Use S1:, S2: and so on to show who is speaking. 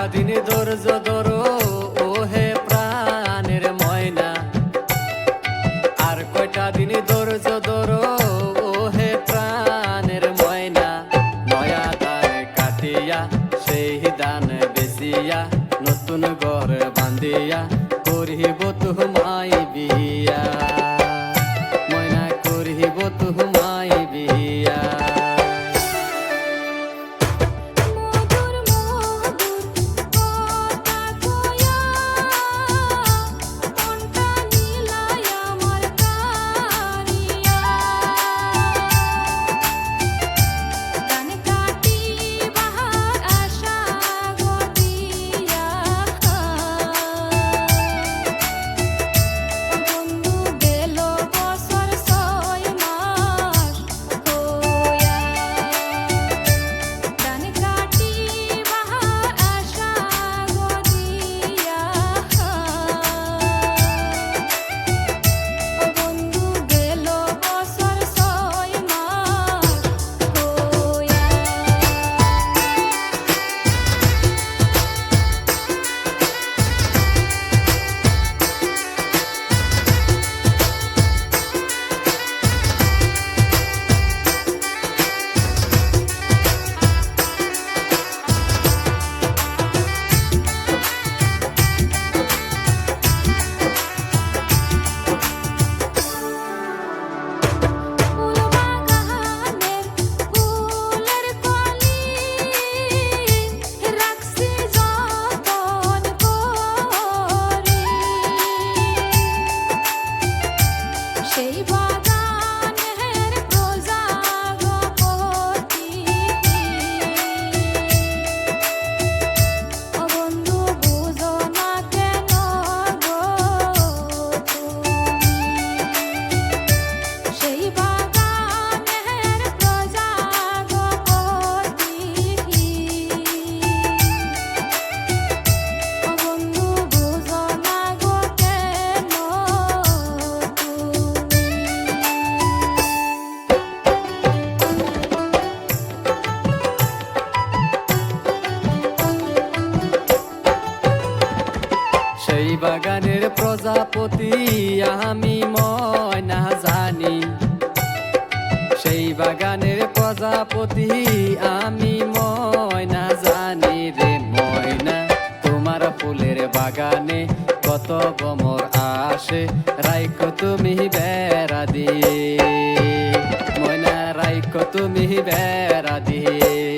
S1: সারাদিনে ধৈর্য ধরো। সেই বার প্রজাপতি, আমি ময়না জানি। সেই বাগানের প্রজাপতি, আমি ময়না জানি রে ময়না। তোমার ফুলের বাগানে কত বমর আসে রাইকো তুমি বেড়া দিয়ে। ময়না রাইকো তুমি বেড়া দিয়ে।